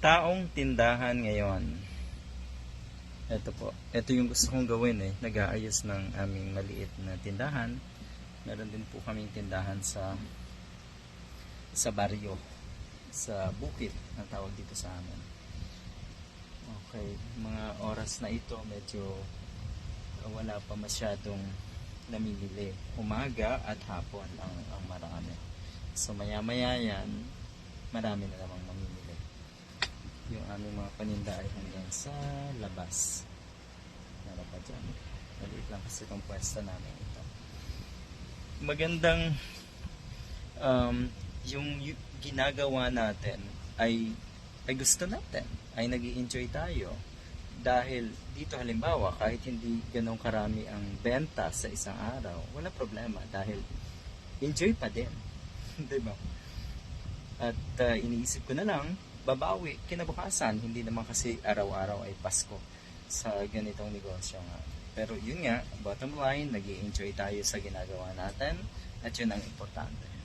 taong tindahan ngayon. Ito po. Ito yung gusto kong gawin eh. Nag-aayos ng aming maliit na tindahan. Meron din po kaming tindahan sa sa baryo. Sa bukid ang tawag dito sa amin. Okay. Mga oras na ito medyo wala pa masyadong namimili. Umaga at hapon ang, ang marami. So maya maya yan, marami na namang mamimili. Yung aming mga paninda ay hanggang sa labas. Meron pa dyan. Maliit lang kasi itong pwesto namin ito. Magandang um, yung ginagawa natin ay ay gusto natin. Ay nag enjoy tayo. Dahil dito halimbawa, kahit hindi ganong karami ang benta sa isang araw, wala problema dahil enjoy pa din. 'Di ba? At uh, iniisip ko na lang, babawi kinabukasan. Hindi naman kasi araw-araw ay Pasko sa ganitong negosyo nga. Pero yun nga, bottom line, nag enjoy tayo sa ginagawa natin at yun ang importante.